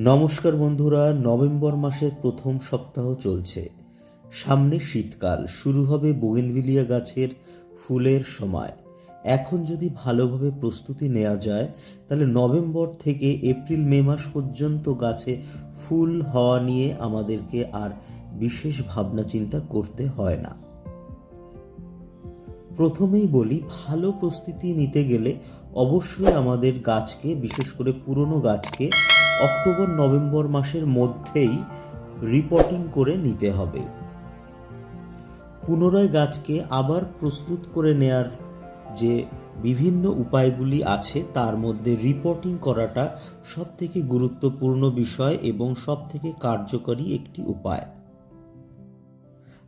নমস্কার বন্ধুরা, নভেম্বর মাসের প্রথম সপ্তাহ চলছে। সামনে শীতকাল, শুরু হবে বোগেনভিলিয়া গাছের ফুলের সময়। এখন যদি ভালোভাবে প্রস্তুতি নেওয়া যায়, তাহলে নভেম্বর থেকে এপ্রিল, মে মাস পর্যন্ত গাছে ফুল হওয়া নিয়ে আমাদেরকে আর বিশেষ ভাবনা চিন্তা করতে হয় না। প্রথমেই বলি, ভালো প্রস্তুতি নিতে গেলে অবশ্যই আমাদের গাছকে, বিশেষ করে পুরনো গাছকে অক্টোবর, নভেম্বর মাসের মধ্যেই রিপোর্টিং করে নিতে হবে। পুনরায় গাছকে আবার প্রস্তুত করে নেয়ার যে বিভিন্ন উপায়গুলি আছে, তার মধ্যে রিপোর্টিং করাটা সবথেকে গুরুত্বপূর্ণ বিষয় এবং সবথেকে কার্যকরী একটি উপায়।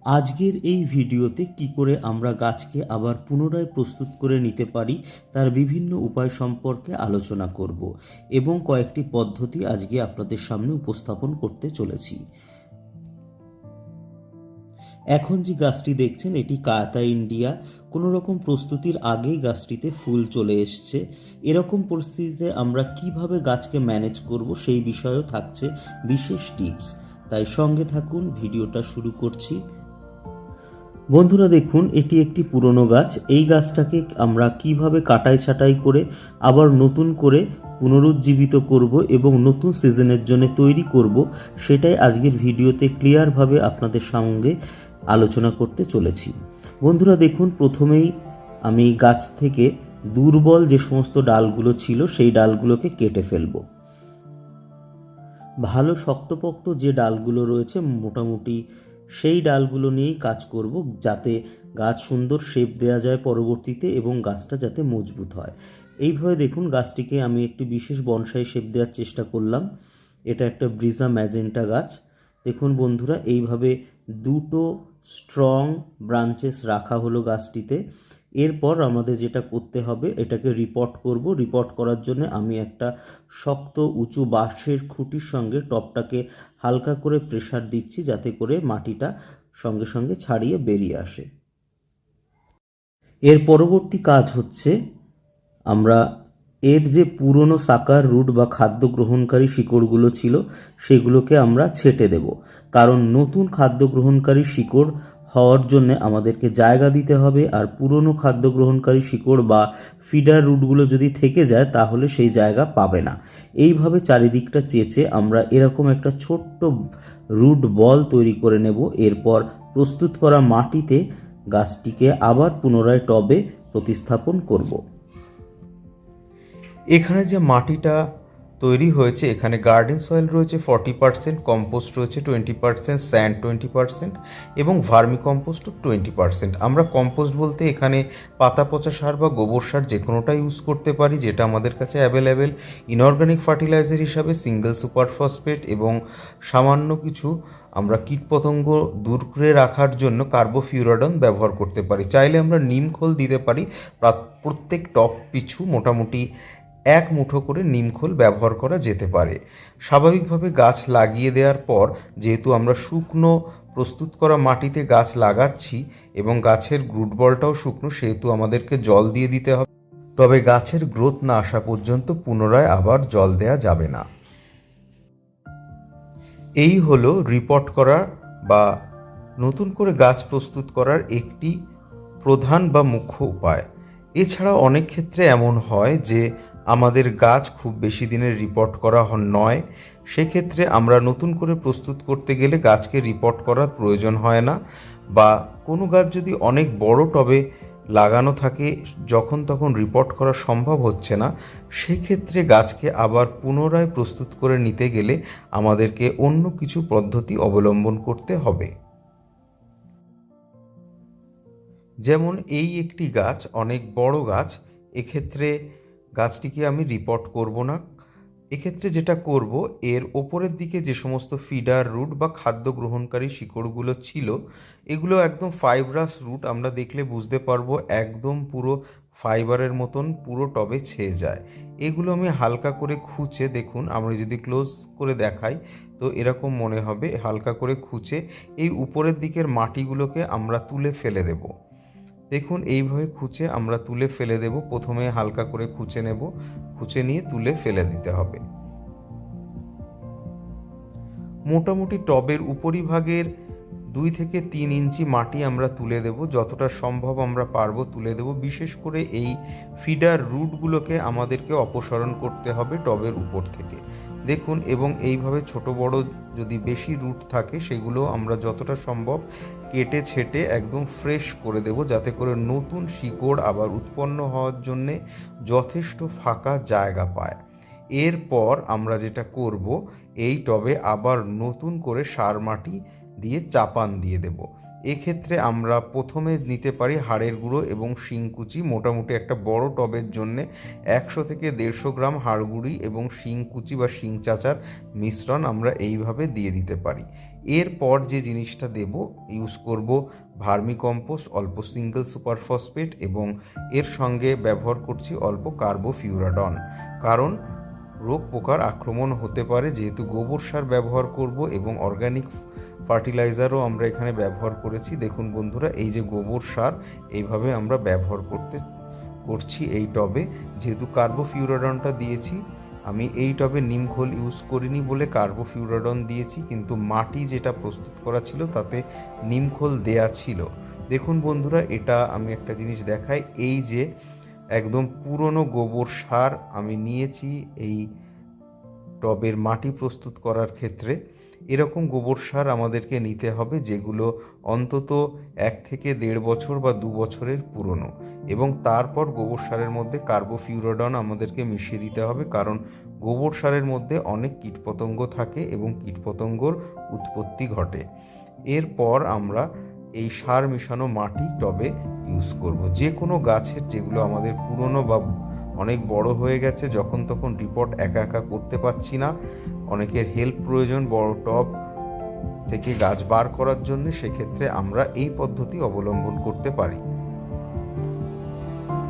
আজকের এই ভিডিওতে কি করে আমরা গাছকে আবার পুনরায় প্রস্তুত করে নিতে পারি তার বিভিন্ন উপায় সম্পর্কে আলোচনা করব এবং কয়েকটি পদ্ধতি আজকে আপনাদের সামনে উপস্থাপন করতে চলেছি। এখন যে গাছটি দেখছেন, এটি কায়াতা ইন্ডিয়া। কোনো রকম প্রস্তুতির আগেই গাছটিতে ফুল চলে এসছে। এরকম পরিস্থিতিতে আমরা কীভাবে গাছকে ম্যানেজ করব সেই বিষয়েও থাকছে বিশেষ টিপস। তাই সঙ্গে থাকুন, ভিডিওটা শুরু করছি। বন্ধুরা দেখুন, এটি একটি পুরনো গাছ। এই গাছটাকে আমরা কীভাবে কাটাই ছাটাই করে আবার নতুন করে পুনরুজ্জীবিত করব এবং নতুন সিজনের জন্য তৈরি করব, সেটাই আজকের ভিডিওতে ক্লিয়ারভাবে আপনাদের সঙ্গে আলোচনা করতে চলেছি। বন্ধুরা দেখুন, প্রথমেই আমি গাছ থেকে দুর্বল যে সমস্ত ডালগুলো ছিল, সেই ডালগুলোকে কেটে ফেলব। ভালো শক্তপোক্ত যে ডালগুলো রয়েছে, মোটামুটি সেই ডালগুলো নিয়েই কাজ করব যাতে গাছ সুন্দর শেপ দেওয়া যায় পরবর্তীতে এবং গাছটা যাতে মজবুত হয়। এইভাবে দেখুন গাছটিকে আমি একটি বিশেষ বনসাই শেপ দেওয়ার চেষ্টা করলাম। এটা একটা ব্রিজা ম্যাজেন্টা গাছ। দেখুন বন্ধুরা, এইভাবে দুটো স্ট্রং ব্রাঞ্চেস রাখা হলো গাছটিতে। এরপর আমাদের যেটা করতে হবে, এটাকে রিপোর্ট করব। রিপোর্ট করার জন্য আমি একটা শক্ত, উঁচু বাঁশের খুঁটির সঙ্গে টপটাকে হালকা করে প্রেসার দিচ্ছি যাতে করে মাটিটা সঙ্গে সঙ্গে ছাড়িয়ে বেরিয়ে আসে। এর পরবর্তী কাজ হচ্ছে, আমরা এর যে পুরনো সাকার রুট বা খাদ্য গ্রহণকারী শিকড়গুলো ছিল, সেগুলোকে আমরা ছেটে দেব। কারণ নতুন খাদ্য গ্রহণকারী শিকড় হওয়ার জন্য আমাদেরকে জায়গা দিতে হবে আর পুরনো খাদ্য গ্রহণকারী শিকড় বা ফিডার রুটগুলো যদি থেকে যায়, তাহলে সেই জায়গা পাবে না। এইভাবে চারিদিকটা চেঁচে আমরা এরকম একটা ছোট্ট রুট বল তৈরি করে নেব। এরপর প্রস্তুত করা মাটিতে গাছটিকে আবার পুনরায় টবে প্রতিস্থাপন করব। এখানে যে মাটিটা তৈরি হয়েছে। এখানে গার্ডেন সয়েল রয়েছে ফর্টি পার্সেন্ট কম্পোস্ট রয়েছে twenty percent sand twenty percent এবং ভার্মি কম্পোস্টও টোয়েন্টি পার্সেন্ট আমরা কম্পোস্ট বলতে এখানে পাতা পচা সার বা গোবর সার যে কোনোটা ইউজ করতে পারি, যেটা আমাদের কাছে অ্যাভেলেবেল ইনঅর্গানিক ফার্টিলাইজার হিসাবে সিঙ্গেল সুপার ফসফেট এবং সামান্য কিছু আমরা কীটপতঙ্গ দূর করে রাখার জন্য কার্বোফিউরাডন ব্যবহার করতে পারি। চাইলে আমরা নিম খোল দিতে পারি প্রত্যেক টপ পিছু মোটামুটি এক মুঠো করে নিমখোল ব্যবহার করা যেতে পারে। স্বাভাবিকভাবে গাছ লাগিয়ে দেওয়ার পর, যেহেতু আমরা শুকনো, প্রস্তুত করা মাটিতে গাছ লাগাচ্ছি এবং গাছের গ্রুট বলটাও শুকনো, সেহেতু আমাদেরকে জল দিয়ে দিতে হবে। তবে গাছের গ্রোথ না আসা পর্যন্ত পুনরায় আবার জল দেয়া যাবে না। এই হলো রিপোর্ট করা বা নতুন করে গাছ প্রস্তুত করার একটি প্রধান বা মুখ্য উপায়। এছাড়া অনেক ক্ষেত্রে এমন হয় যে আমাদের গাছ খুব বেশি দিনের রিপোর্ট করা নয়। সেক্ষেত্রে আমরা নতুন করে প্রস্তুত করতে গেলে গাছকে রিপোর্ট করার প্রয়োজন হয় না বা কোনো গাছ যদি অনেক বড় টবে লাগানো থাকে, যখন তখন রিপোর্ট করা সম্ভব হচ্ছে না, সেক্ষেত্রে গাছকে আবার পুনরায় প্রস্তুত করে নিতে গেলে আমাদেরকে অন্য কিছু পদ্ধতি অবলম্বন করতে হবে। যেমন এই একটি গাছ অনেক বড় গাছ, এক্ষেত্রে গাছটিকে আমি রিপোর্ট করব না। এক্ষেত্রে যেটা করব, এর ওপরের দিকে যে সমস্ত ফিডার রুট বা খাদ্য গ্রহণকারী শিকড়গুলো ছিল, এগুলো একদম ফাইব্রাস রুট আমরা দেখলে বুঝতে পারব একদম পুরো ফাইবারের মতন পুরো টবে ছেয়ে যায়। এগুলো আমি হালকা করে খুঁচে দেখুন, আমরা যদি ক্লোজ করে দেখাই, তো এরকম মনে হবে, হালকা করে খুঁচে এই উপরের দিকের মাটিগুলোকে আমরা তুলে ফেলে দেবো। দেখুন, এইভাবে খুঁচে আমরা তুলে ফেলে দেব। প্রথমে হালকা করে খুঁচে নেব। খুঁচে নিয়ে তুলে ফেলে দিতে হবে। মোটামুটি টবের উপরিভাগের দুই থেকে তিন ইঞ্চি মাটি আমরা তুলে দেব। যতটা সম্ভব আমরা পারব তুলে দেব। বিশেষ করে এই ফিডার রুটগুলোকে আমাদেরকে অপসারণ করতে হবে টবের উপর থেকে। দেখুন, এবং এইভাবে ছোট বড় যদি বেশি রুট থাকে, সেগুলো আমরা যতটা সম্ভব কেটে ছেটে একদম ফ্রেশ করে দেব, যাতে করে নতুন শিকড় আবার উৎপন্ন হওয়ার জন্যে যথেষ্ট ফাঁকা জায়গা পায়। এরপর আমরা যেটা করব, এই টবে আবার নতুন করে সার মাটি দিয়ে চাপান দিয়ে দেব। এক্ষেত্রে আমরা প্রথমে নিতে পারি হাড়ের গুঁড়ো এবং শিংকুচি। মোটামুটি একটা বড় টবের জন্যে একশো থেকে দেড়শো গ্রাম হাড়গুড়ি এবং শিংকুচি বা শিং চাচার মিশ্রণ আমরা এইভাবে দিয়ে দিতে পারি। এরপর যে জিনিসটা দেব ইউজ করব ভার্মি কম্পোস্ট অল্প সিঙ্গেল সুপার ফসফেট এবং এর সঙ্গে ব্যবহার করছি অল্প কার্বোফিউরাডন কারণ রোগ পোকার আক্রমণ হতে পারে, যেহেতু গোবর সার ব্যবহার করব এবং অর্গানিক ফার্টিলাইজারও আমরা এখানে ব্যবহার করেছি। দেখুন বন্ধুরা, এই যে গোবর সার, এইভাবে আমরা ব্যবহার করতে, করছি এই টবে। যেহেতু কার্বোফিউরাডনটা দিয়েছি, আমি এই টবে নিমখোল ইউজ করিনি বলে কার্বোফিউরাডন দিয়েছি, কিন্তু মাটি যেটা প্রস্তুত করা ছিল তাতে নিমখোল দেয়া ছিল। দেখুন বন্ধুরা, এটা আমি একটা জিনিস দেখাই। এই যে একদম পুরনো গোবর সার আমি নিয়েছি এই টবের মাটি প্রস্তুত করার ক্ষেত্রে। এরকম গোবর সার আমাদেরকে নিতে হবে যেগুলো অন্তত এক থেকে দেড় বছর বা দু বছরের পুরনো। এবং তারপর গোবর সারের মধ্যে কার্বোফিউরোডন আমাদেরকে মিশিয়ে দিতে হবে কারণ গোবর সারের মধ্যে অনেক কীটপতঙ্গ থাকে এবং কীটপতঙ্গর উৎপত্তি ঘটে। এরপর আমরা এই সার মিশানো মাটি টবে ইউজ করব। যে কোনো গাছের যেগুলো আমাদের পুরনো বা অনেক বড় হয়ে গেছে, যখন তখন রিপোর্ট একা একা করতে পারছি না। অনেকের হেল্প প্রয়োজন, বড় টব থেকে গাছ বার করার জন্য, সেক্ষেত্রে আমরা এই পদ্ধতি অবলম্বন করতে পারি।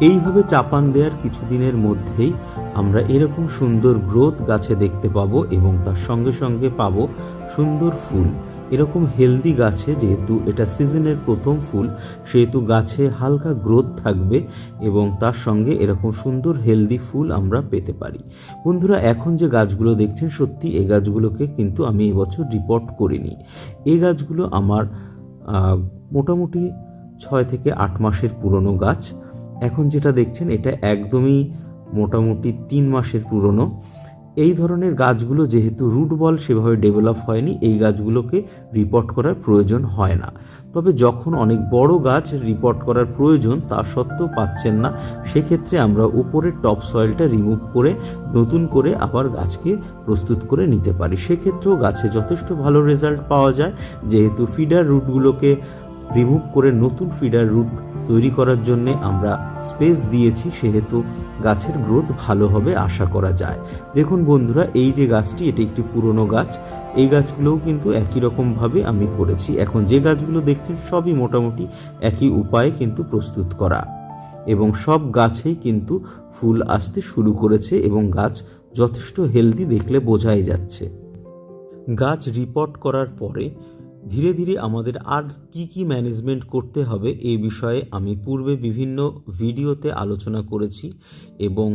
এইভাবে চাপান দেওয়ার কিছুদিনের মধ্যেই আমরা এরকম সুন্দর গ্রোথ গাছে দেখতে পাবো এবং তার সঙ্গে সঙ্গে পাবো সুন্দর ফুল। এরকম হেলদি গাছে যেহেতু এটা সিজনের প্রথম ফুল, সেহেতু গাছে হালকা গ্রোথ থাকবে এবং তার সঙ্গে এরকম সুন্দর হেলদি ফুল আমরা পেতে পারি। বন্ধুরা, এখন যে গাছগুলো দেখছেন, সত্যি এই গাছগুলোকে কিন্তু আমি এবছর রিপোর্ট করিনি। এই গাছগুলো আমার মোটামুটি ছয় থেকে আট মাসের পুরনো গাছ। এখন যেটা দেখছেন, এটা একদমই মোটামুটি তিন মাসের পুরনো। এই ধরনের গাছগুলো যেহেতু রুট বল সেভাবে ডেভেলপ হয়নি, এই গাছগুলোকে রিপোর্ট করার প্রয়োজন হয় না। তবে যখন অনেক বড় গাছ রিপোর্ট করার প্রয়োজন, তা সত্ত্বেও পাচ্ছেন না, সেক্ষেত্রে আমরা উপরের টপ সয়েলটা রিমুভ করে, নতুন করে আবার গাছকে প্রস্তুত করে নিতে পারি। সেক্ষেত্রেও গাছে যথেষ্ট ভালো রেজাল্ট পাওয়া যায়। যেহেতু ফিডার রুটগুলোকে রিমুভ করে নতুন ফিডার রুট তৈরি করার জন্য আমরা স্পেস দিয়েছি, সেহেতু গাছের গ্রোথ ভালো হবে আশা করা যায়। দেখুন বন্ধুরা, এই যে গাছটি, এটি একটি পুরনো গাছ। এই গাছগুলোও কিন্তু একই রকমভাবে আমি করেছি। এখন যে গাছগুলো দেখছেন, সবই মোটামুটি একই উপায়ে কিন্তু প্রস্তুত করা। এবং সব গাছেই কিন্তু ফুল আসতে শুরু করেছে এবং গাছ যথেষ্ট হেলদি দেখলে বোঝাই যাচ্ছে। গাছ রিপোর্ট করার পরে ধীরে ধীরে আমাদের আর কি কি ম্যানেজমেন্ট করতে হবে এ বিষয়ে আমি পূর্বে বিভিন্ন ভিডিওতে আলোচনা করেছি এবং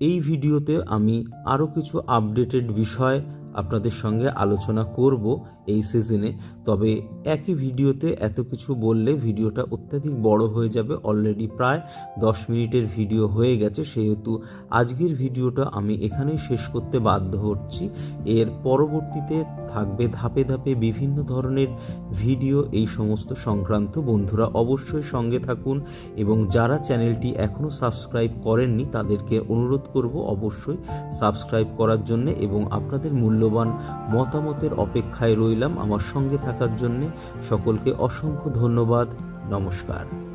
এই ভিডিওতে আমি আরও কিছু আপডেটেড বিষয় আপনাদের সঙ্গে আলোচনা করব এই সিজনে তবে একই ভিডিওতে এত কিছু বললে ভিডিওটা অত্যাধিক বড় হয়ে যাবে। অলরেডি প্রায় দশ মিনিটের ভিডিও হয়ে গেছে। সেহেতু আজকের ভিডিওটা আমি এখানেই শেষ করতে বাধ্য হচ্ছি। এর পরবর্তীতে থাকবে ধাপে ধাপে বিভিন্ন ধরনের ভিডিও এই সমস্ত সংক্রান্ত। বন্ধুরা অবশ্যই সঙ্গে থাকুন এবং যারা চ্যানেলটি এখনও সাবস্ক্রাইব করেননি, তাদেরকে অনুরোধ করব অবশ্যই সাবস্ক্রাইব করার জন্য এবং আপনাদের মূল্যবান মতামতের অপেক্ষায় রইলাম আমার সঙ্গে থাকার জন্যে সকলকে অসংখ্য ধন্যবাদ। নমস্কার।